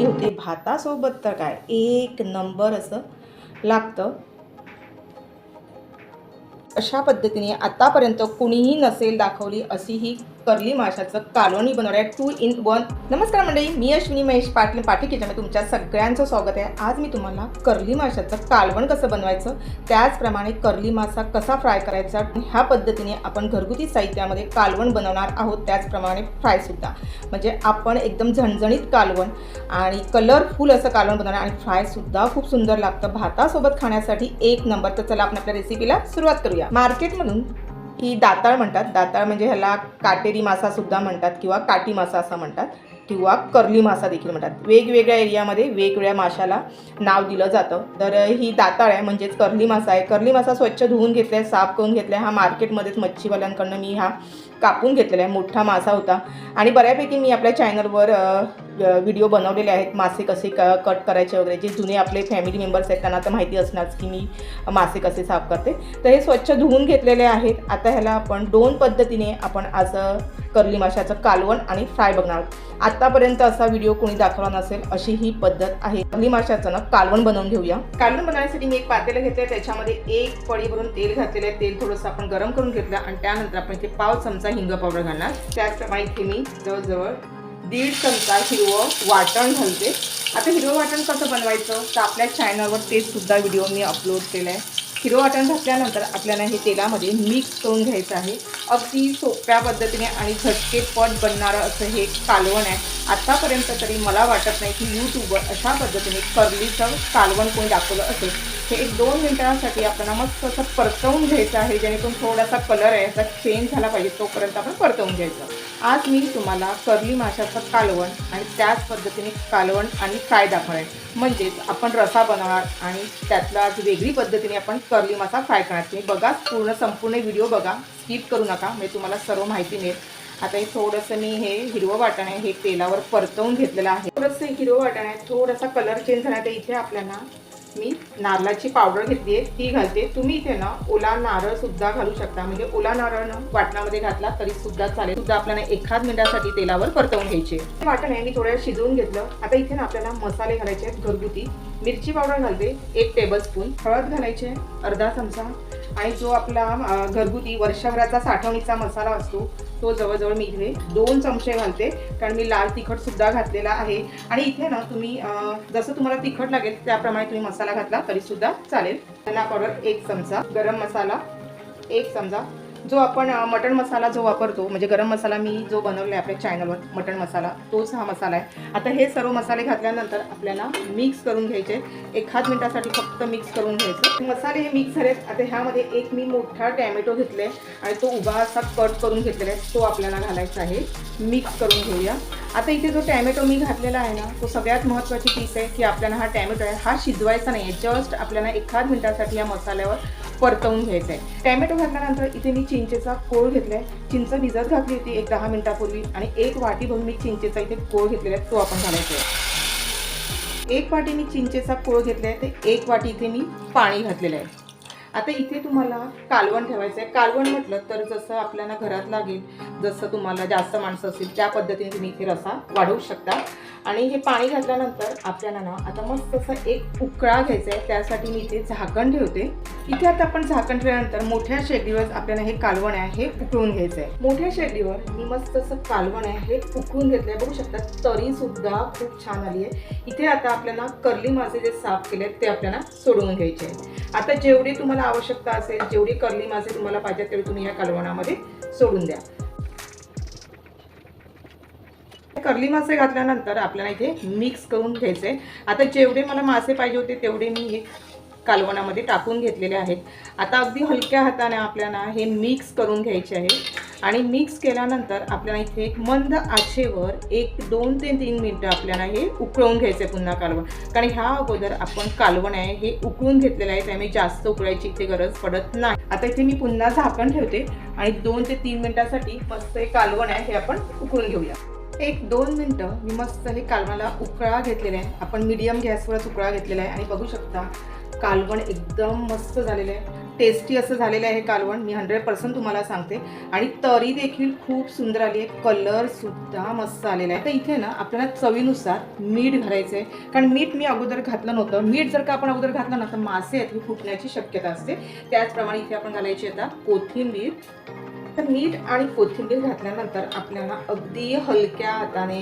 Ready होते भातासोबत तर काय एक नंबर असं लागतं. अशा पद्धतीने आतापर्यंत कुणीही नसेल दाखवली अशी ही कर्ली माशाचं कालोनी बनवणार आहे टू इन वन नमस्कार मंडळी मी अश्विनी महेश पाटील पाठी याच्यामध्ये तुमच्या सगळ्यांचं स्वागत आहे. आज मी तुम्हाला कर्ली माशाचं कालवण कसं बनवायचं त्याचप्रमाणे कर्ली मासा कसा फ्राय करायचा ह्या पद्धतीने आपण घरगुती साहित्यामध्ये कालवण बनवणार आहोत त्याचप्रमाणे फ्रायसुद्धा म्हणजे आपण एकदम झणझणीत कालवण आणि कलरफुल असं कालवण बनवणार आणि फ्रायसुद्धा खूप सुंदर लागतं. भातासोबत खाण्यासाठी एक नंबर तर चला आपण आपल्या रेसिपीला सुरुवात करूया. मार्केटमधून ही दाताळ म्हणतात. दाताळ म्हणजे ह्याला काटेरी मासासुद्धा म्हणतात किंवा काटी मासा असं म्हणतात किंवा कर्ली मासा देखील म्हणतात. वेगवेगळ्या एरियामध्ये वेगवेगळ्या माशाला नाव दिलं जातं. तर ही दाताळ आहे म्हणजेच कर्ली मासा आहे. कर्ली मासा स्वच्छ धुवून घेतल्या साफ करून घेतल्या हा मार्केटमध्येच मच्छीवाल्यांकडनं मी हा कापून घेतलेला आहे मोठा मासा होता. आणि बऱ्यापैकी मी आपल्या चॅनलवर व्हिडिओ बनवलेले आहेत. मासे कसे क कट करायचे वगैरे जे जुने आपले फॅमिली मेंबर्स आहेत त्यांना तर माहिती असणारच की मी मासे कसे साफ करते. तर हे स्वच्छ धुवून घेतलेले आहेत. आता ह्याला आपण दोन पद्धतीने आपण आज करली माशाचं कालवण आणि फ्राय बघणार आहोत. आतापर्यंत असा व्हिडिओ कोणी दाखवला नसेल अशी ही पद्धत आहे. करली माशाचं ना कालवण बनवून घेऊया. कालवण बनवण्यासाठी मी एक पातेलं घेतलं त्याच्यामध्ये एक पळी भरून तेल घातलेलं आहे. तेल थोडंसं आपण गरम करून घेतलं आणि त्यानंतर आपण इथे पाव चमचा हिंग पावडर घालणार. त्याचप्रमाणे इथे मी जवळजवळ दीड चमचा हिरवं वाटण घालते. आता हिरवं वाटण कसं बनवायचं? तर आपल्या चॅनलवर ते सुद्धा व्हिडिओ मी अपलोड केला आहे हिरवं वाटण घातल्यानंतर आपल्याला हे तेलामध्ये मिक्स करून घ्यायचं आहे. अगदी सोप्या पद्धतीने आणि झटकेपट बनणारं असं हे कालवण आहे. आत्तापर्यंत तरी मला वाटत नाही की यूट्यूबवर अशा पद्धतीने कर्लीचं कालवण कोणी दाखवलं असेल. हे एक दोन मिनिटांसाठी आपल्याला मस्त असं परतवून घ्यायचं आहे जेणेकरून थोडासा कलर आहे याचा चेंज झाला पाहिजे तोपर्यंत आपण परतवून घ्यायचं. आज मी तुम्हाला कर्ली माशाचं कालवण आणि त्याच पद्धतीने कालवण आणि फ्राय दाखवणार म्हणजेच आपण रसा बनवणार आणि त्यातला आज वेगळी पद्धतीने आपण कर्ली मासा फ्राय करणार. तुम्ही बघा पूर्ण संपूर्ण व्हिडिओ बघा स्किप करू नका म्हणजे तुम्हाला सर्व माहिती मिळेल आता हे थोडंसं मी हे हिरवं वाटण आहे हे तेलावर परतवून घेतलेलं आहे. थोडंसं हिरवं वाटण आहे थोडासा कलर चेंज झाला तर इथे आपल्याला मी नारळाची पावडर घेतली आहे ती घालते. तुम्ही इथे ना ओला नारळ सुद्धा घालू शकता. म्हणजे ओला नारळ ना वाटणामध्ये घातला तरी सुद्धा चालेल. सुद्धा आपल्याला एखाद मिनिटासाठी तेलावर परतवून घ्यायचे हे वाटण आहे मी थोड्या शिजवून घेतलं. आता इथे ना आपल्याला मसाले घालायचे आहेत घरगुती. मिरची पावडर घालते एक टेबलस्पून हळद घालायचे अर्धा चमचा. आणि जो आपला घरगुती वर्षभराचा साठवणीचा मसाला असतो तो जवळजवळ मी इथे दोन चमचे घालते. कारण मी लाल तिखटसुद्धा घातलेला आहे. आणि इथे ना तुम्ही जसं तुम्हाला तिखट लागेल त्याप्रमाणे तुम्ही मसाला घातला तरीसुद्धा चालेल. धना पावडर एक चमचा गरम मसाला एक चमचा जो आपण मटण मसाला जो वापरतो म्हणजे गरम मसाला मी जो बनवला आहे आपल्या चॅनलवर मटण मसाला तोच हा मसाला आहे. आता हे सर्व मसाले घातल्यानंतर आपल्याला मिक्स करून घ्यायचे एखाद मिनिटासाठी फक्त मिक्स करून घ्यायचं मसाले हे मिक्स झालेत. आता ह्यामध्ये एक मी मोठा टॅमॅटो घेतले आणि तो उभा असा कट करून घेतलेला आहे. तो आपल्याला घालायचा आहे. मिक्स करून घेऊया. आता इथे जो टॅमॅटो मी घातलेला आहे ना तो सगळ्यात महत्त्वाची पीस आहे की आपल्याला हा टॅमॅटो आहे हा शिजवायचा नाही आहे जस्ट आपल्याला एखाद मिनिटासाठी या मसाल्यावर परतवून घ्यायचं आहे टॅमॅटो घातल्यानंतर इथे मी चिंचेचा कोळ घेतला आहे चिंच भिजत घातली होती एक दहा मिनिटापूर्वी आणि एक वाटी भरून मी चिंचेचा इथे कोळ घेतलेला आहे तो आपण घालायचा आहे एक वाटी मी चिंचेचा कोळ घेतला आहे ते एक वाटी इथे मी पाणी घातलेलं आहे. आता इथे तुम्हाला कालवण ठेवायचं आहे कालवण म्हटलं तर जसं आपल्याला घरात लागेल जसं तुम्हाला जास्त माणसं असतील त्या पद्धतीने तुम्ही इथे रसा वाढवू शकता. आणि हे पाणी घातल्यानंतर आपल्याला ना आता मस्त असं एक उकळा घ्यायचा आहे त्यासाठी मी इथे झाकण ठेवते. इथे आता आपण झाकण ठेवल्यानंतर मोठ्या शेगडीवर आपल्याला हे कालवण आहे हे उकळून घ्यायचं आहे मोठ्या शेगडीवर मी मस्त असं कालवण आहे हे उकळून घेतलं आहे बघू शकता तरी सुद्धा खूप छान आली आहे इथे आता आपल्याला कर्ली मासे जे साफ केले आहेत ते आपल्याला सोडवून घ्यायचे आहेत आता जेवढी तुम्हाला आवश्यकता असेल जेवढी कर्ली मासे तुम्हाला पाहिजे तेवढी तुम्ही या कालवणामध्ये सोडून द्या. कर्ली मासे घातल्यानंतर आपल्याला इथे मिक्स करून घ्यायचे आता जेवढे मला मासे पाहिजे होते तेवढे मी कालवणामध्ये टाकून घेतलेले आहेत. आता अगदी हलक्या हाताने आपल्याला हे मिक्स करून घ्यायचे आहे. आणि मिक्स केल्यानंतर आपल्याला इथे एक मंद आचेवर एक दोन ते तीन मिनटं आपल्याला हे उकळवून घ्यायचं आहे पुन्हा कालवण. कारण ह्या अगोदर आपण कालवण आहे हे उकळून घेतलेलं आहे त्यामुळे जास्त उकळायची इथे गरज पडत नाही. आता इथे मी पुन्हा झाकण ठेवते आणि दोन ते तीन मिनिटासाठी मस्त हे कालवण आहे हे आपण उकळून घेऊया. एक दोन मिनटं मी मस्त हे कालवणाला उकळा घेतलेला आहे. आपण मीडियम गॅसवरच उकळा घेतलेला आहे. आणि बघू शकता कालवण एकदम मस्त झालेलं आहे. टेस्टी असं झालेलं आहे कालवण. मी हंड्रेड पर्सेंट तुम्हाला सांगते. आणि तरी देखील खूप सुंदर आली आहे. कलरसुद्धा मस्त आलेला आहे. तर इथे ना आपल्याला चवीनुसार मीठ घालायचं आहे. कारण मीठ मी अगोदर घातलं नव्हतं. मीठ जर का आपण अगोदर घातलं ना तर मासे आहेत हे फुटण्याची शक्यता असते. त्याचप्रमाणे इथे आपण घालायची आता कोथिंबीर. तर मीठ आणि कोथिंबीर घातल्यानंतर आपल्याला अगदी हलक्या हाताने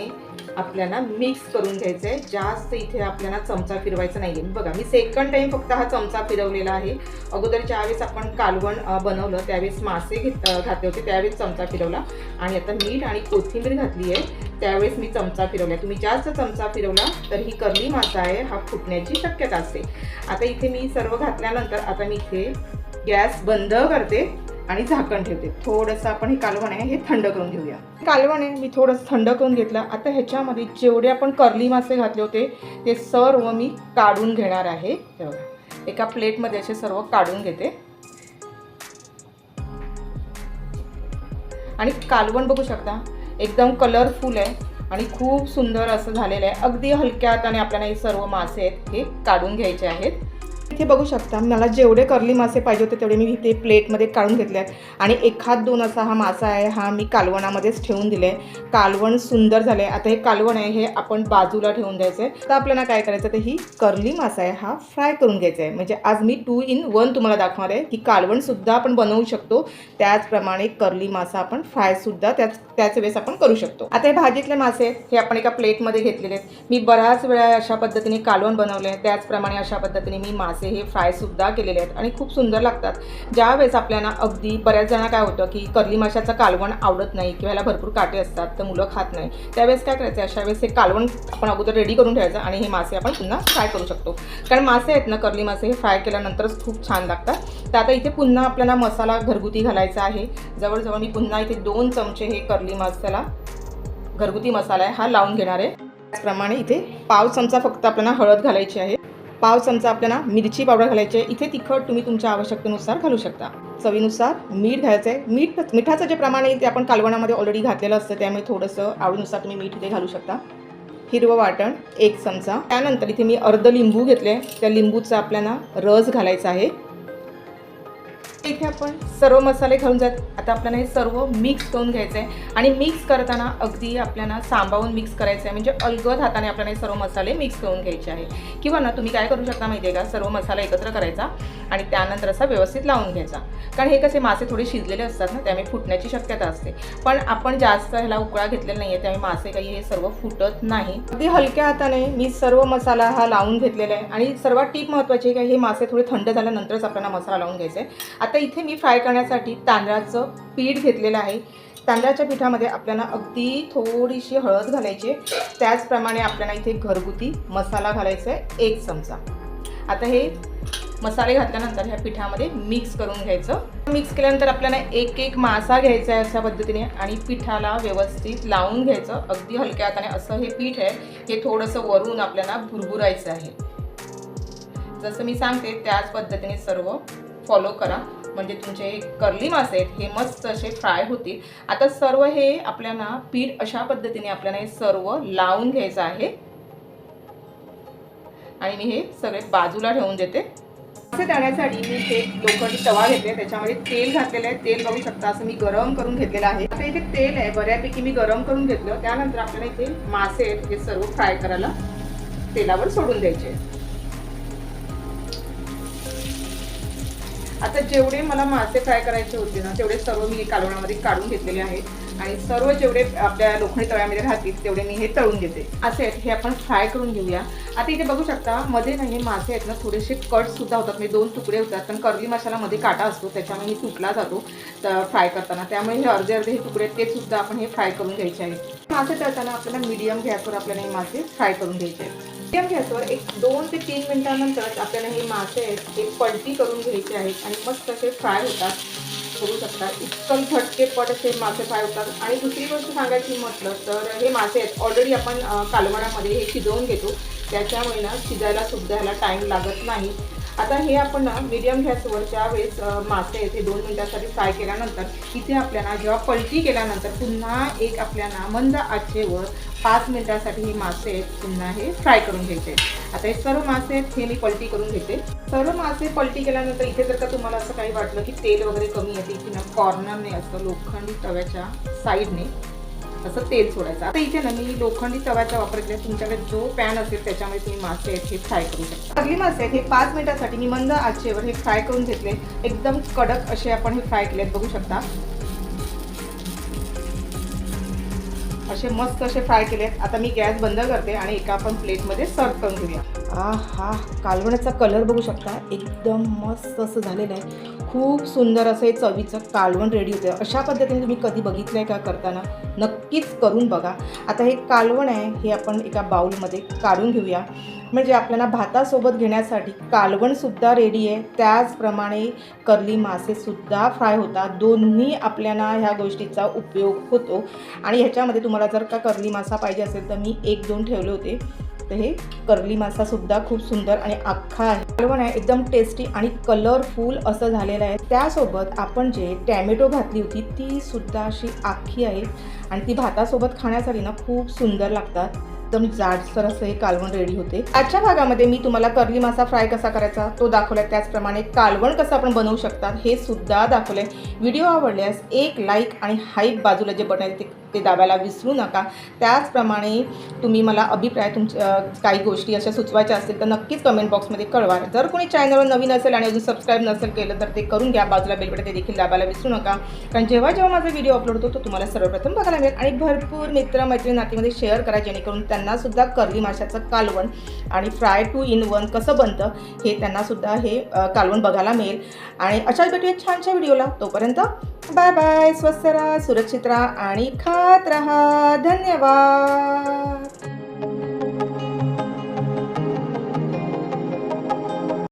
आपल्याला मिक्स करून घ्यायचं आहे जास्त इथे आपल्याला चमचा फिरवायचा नाही आहे बघा मी सेकंड टाईम फक्त हा चमचा फिरवलेला आहे. अगोदर ज्यावेळेस आपण कालवण बनवलं त्यावेळेस मासे घेत घातले होते त्यावेळेस चमचा फिरवला. आणि आता मीठ आणि कोथिंबीर घातली आहे त्यावेळेस मी चमचा फिरवला तुम्ही जास्त चमचा फिरवला तर ही कर्ली मासा आहे. हा फुटण्याची शक्यता असते. आता इथे मी सर्व घातल्यानंतर आता मी इथे गॅस बंद करते. आणि झाकण ठेवते. थोडंसं आपण हे कालवण आहे हे थंड करून घेऊया. कालवण आहे मी थोडंसं थंड करून घेतलं. आता ह्याच्यामध्ये जेवढे आपण कर्ली मासे घातले होते ते सर्व मी काढून घेणार आहे. हे बघा. एका प्लेटमध्ये असे सर्व काढून घेते. आणि कालवण बघू शकता एकदम कलरफुल आहे आणि खूप सुंदर असं झालेलं आहे. अगदी हलक्यात आणि आपल्याला हे सर्व मासे आहेत हे काढून घ्यायचे आहेत. इथे बघू शकता मला जेवढे कर्ली मासे पाहिजे होते तेवढे मी इथे प्लेटमध्ये काढून घेतले आहेत. आणि एखाद दोन असा हा मासा आहे हा मी कालवणामध्येच ठेवून दिले. कालवण सुंदर झाले. आता हे कालवण आहे हे आपण बाजूला ठेवून द्यायचं. आहे तर आपल्याला काय करायचं तर ही कर्ली मासा आहे हा फ्राय करून घ्यायचा आहे. म्हणजे आज मी टू इन वन तुम्हाला दाखवणार आहे की कालवणसुद्धा आपण बनवू शकतो. त्याचप्रमाणे कर्ली मासा आपण फ्रायसुद्धा त्याच त्याच वेळेस आपण करू शकतो. आता हे भाजीतले मासे आहेत, हे आपण एका प्लेटमध्ये घेतलेले आहेत. मी बऱ्याच वेळा अशा पद्धतीने कालवण बनवले आहे त्याचप्रमाणे अशा पद्धतीने मी मासे हे फ्रायसुद्धा केलेले आहेत आणि खूप सुंदर लागतात. ज्यावेळेस आपल्याला अगदी बऱ्याच जणांना काय होतं की कर्ली माशाचं कालवण आवडत नाही किंवा याला भरपूर काटे असतात तर मुलं खात नाही. त्यावेळेस काय करायचं? अशा वेळेस हे कालवण आपण अगोदर रेडी करून ठेवायचं आणि हे मासे आपण पुन्हा फ्राय करू शकतो. कारण मासे आहेत ना कर्ली मासे हे फ्राय केल्यानंतरच खूप छान लागतात. तर आता इथे पुन्हा आपल्याला मसाला घरगुती घालायचा आहे. जवळजवळ मी पुन्हा इथे दोन चमचे हे कर्ली मसाला घरगुती मसाला आहे हा लावून घेणार आहे. त्याचप्रमाणे इथे पाव चमचा फक्त आपल्याला हळद घालायची आहे. पाव चमचा आपल्याला मिरची पावडर घालायची आहे. इथे तिखट तुम्ही तुमच्या आवश्यकतेनुसार घालू शकता. चवीनुसार मीठ घ्यायचं आहे मीठ मिठाचं जे प्रमाण आहे ते आपण कालवणामध्ये ऑलरेडी घातलेलं असतं. त्यामुळे थोडंसं आवडीनुसार तुम्ही मीठ इथे घालू शकता. हिरवं वाटण एक चमचा. त्यानंतर इथे मी अर्ध लिंबू घेतले त्या लिंबूचा आपल्याला रस घालायचा आहे. इथे आपण सर्व मसाले घालून जात. आता आपल्याला हे सर्व मिक्स करून घ्यायचं आहे आणि मिक्स करताना अगदी आपल्याला सांभाळून मिक्स करायचं आहे म्हणजे अलगद हाताने आपल्याला हे सर्व मसाले मिक्स करून घ्यायचे आहे. किंवा ना तुम्ही काय करू शकता माहिती आहे का? सर्व मसाला एकत्र करायचा. आणि त्यानंतर असा व्यवस्थित लावून घ्यायचा. कारण हे कसे मासे थोडे शिजलेले असतात ना त्यामुळे फुटण्याची शक्यता असते. पण आपण जास्त ह्याला उकळा घेतलेला नाही आहे त्यामुळे मासे काही हे सर्व फुटत नाही. अगदी हलक्या हाताने मी सर्व मसाला हा लावून घेतलेला आहे. आणि सर्वात टीप महत्त्वाची आहे की हे मासे थोडे थंड झाल्यानंतरच आपल्याला मसाला लावून घ्यायचा आहे. आता इथे मी फ्राय करण्यासाठी तांदळाचं पीठ घेतलेलं आहे. तांदळाच्या पिठामध्ये आपल्याला अगदी थोडीशी हळद घालायची आहे. त्याचप्रमाणे आपल्याला इथे घरगुती मसाला घालायचा आहे एक चमचा. आता हे मसाले घातल्यानंतर ह्या पिठामध्ये मिक्स करून घ्यायचं. मिक्स केल्यानंतर आपल्याला एक एक मासा घ्यायचा आहे अशा पद्धतीने आणि पिठाला व्यवस्थित लावून घ्यायचं. अगदी हलक्या हाताने असं हे पीठ आहे हे थोडंसं वरून आपल्याला भुरभुरायचं आहे. जसं मी सांगते त्याच पद्धतीने सर्व फॉलो करा. म्हणजे तुमचे हे कर्ली मासे आहेत हे मस्त असे फ्राय होतील. आता सर्व हे आपल्याला पीठ अशा पद्धतीने आपल्याला हे सर्व लावून घ्यायचं आहे. आणि मी हे सगळे बाजूला ठेवून देते. तळण्यासाठी मी इथे लोखंडी तवा घेतले. त्याच्यामध्ये तेल घातलेलं आहे. तेल बघू शकता असं मी गरम करून घेतलेलं आहे. आता इथे तेल आहे. बऱ्यापैकी मी गरम करून घेतलं. त्यानंतर आपल्याला इथे मासे आहेत हे सर्व फ्राय करायला तेलावर सोडून द्यायचे आता जेवढे मला मासे फ्राय करायचे होते ना तेवढे सर्व मी कालवणामध्ये काढून घेतलेले आहेत. आणि सर्व जेवढे आपल्या लोखंडी तव्यामध्ये राहतील तेवढे मी हे तळून घेते. असे आहेत हे आपण फ्राय करून घेऊया. आता इथे बघू शकता मध्ये ना हे मासे आहेत ना थोडेसे कटसुद्धा होतात. म्हणजे दोन तुकडे होतात. पण कर्ली मसाल्यामध्ये काटा असतो त्याच्यामुळे तुटला जातो तर फ्राय करताना. त्यामुळे हे अर्धे अर्धे हे तुकडे आहेत ते सुद्धा आपण हे फ्राय करून घ्यायचे आहेत. मासे तळताना आपल्याला मीडियम गॅसवर आपल्याला हे मासे फ्राय करून घ्यायचे आहेत. मीडियम गॅसवर एक दोन ते तीन मिनिटानंतरच आपल्याला हे मासे आहेत हे पलटी करून घ्यायचे आहेत आणि मस्त असे फ्राय होतात. करू शकता. इतकं झटकेपट असे मासे फ्राय होतात. आणि दुसरी गोष्ट सांगायची म्हटलं तर हे मासे आहेत. ऑलरेडी आपण कालवडामध्ये कालवणामध्ये हे शिजवून घेतो. त्याच्यामुळे ना शिजायला सुद्धा ह्याला टाईम लागत नाही. आता हे आपण ना मिडियम गॅसवर वेळेस मासे आहेत हे दोन मिनिटासाठी फ्राय केल्यानंतर इथे आपल्याला जेव्हा पलटी केल्यानंतर पुन्हा एक आपल्याला मंद आचेवर पाच मिनिटासाठी हे मासे आहेत पुन्हा हे फ्राय करून घ्यायचे आता हे सर्व मासे आहेत हे मी पलटी करून घेते. सर्व मासे पलटी केल्यानंतर इथे जर का तुम्हाला असं काही वाटलं की तेल वगैरे कमी येते की ना कॉर्नरने असं लोखंडी तव्याच्या साईडने असं तेल सोडायचं. आता इथे ना मी लोखंडी तव्याचा वापर केला. तुमच्याकडे जो पॅन असेल त्याच्यामध्ये तुम्ही मासे आहेत हे फ्राय करू शकता. सगळी मासे आहेत हे पाच मिनिटासाठी मी मंद आचेवर हे फ्राय करून घेतले. एकदम कडक असे आपण हे फ्राय केले बघू शकता. असे मस्त असे फ्राय केलेत. आता मी गॅस बंद करते आणि एका आपण प्लेटमध्ये सर्व करून घेऊया. आ हा कालवणाचा कलर बघू शकता. एकदम मस्त असं झालेलं आहे. खूप सुंदर असं हे चवीचं कालवण रेडी होतं अशा पद्धतीने तुम्ही कधी बघितलं आहे का करताना? नक्कीच करून बघा. आता हे कालवण आहे हे आपण एका बाऊलमध्ये काढून घेऊया. म्हणजे आपल्याला भातासोबत घेण्यासाठी कालवणसुद्धा रेडी आहे. त्याचप्रमाणे कर्ली मासेसुद्धा फ्राय होतात. दोन्ही आपल्याला ह्या गोष्टीचा उपयोग होतो. आणि ह्याच्यामध्ये तुम्हाला जर का कर्ली मासा पाहिजे असेल तर मी एक दोन ठेवले होते. शकते हे कर्ली मासासुद्धा खूप सुंदर आणि अख्खा आहे. कालवण आहे एकदम टेस्टी आणि कलरफुल असं झालेलं आहे. त्यासोबत आपण जे टॅमॅटो घातली होती ती सुद्धा अशी आखी आहे आणि ती भातासोबत खाण्यासाठी ना खूप सुंदर लागतात. एकदम जाडसर असं हे कालवण रेडी होते. आजच्या भागामध्ये मी तुम्हाला कर्ली मासा फ्राय कसा करायचा तो दाखवलाय. त्याचप्रमाणे कालवण कसं आपण बनवू शकतात हे सुद्धा दाखवलंय. व्हिडिओ आवडल्यास एक लाईक आणि हाईप बाजूला जे बटन आहे ते ते दाबायला विसरू नका. त्याचप्रमाणे तुम्ही मला अभिप्राय तुमच्या काही गोष्टी अशा सुचवायच्या असतील तर नक्कीच कमेंट बॉक्समध्ये कळवा. जर कोणी चॅनलवर नवीन असेल आणि अजून सबस्क्राईब नसेल केलं तर ते करून घ्या. बाजूला बेलबटन ते देखील दाबायला विसरू नका. कारण जेव्हा जेव्हा माझा व्हिडिओ अपलोड होतो तो तुम्हाला सर्वप्रथम बघायला मिळेल. आणि भरपूर मित्रमैत्री नातीमध्ये शेअर करा जेणेकरून त्यांनासुद्धा कर्ली माशाचं कालवण आणि फ्राय टू इन वन कसं बनतं हे त्यांनासुद्धा हे कालवण बघायला मिळेल. आणि अशाच भेटूया छानशा व्हिडिओला तोपर्यंत बाय बाय स्वस्त राहा सुरक्षित राहा आणि खात रहा धन्यवाद.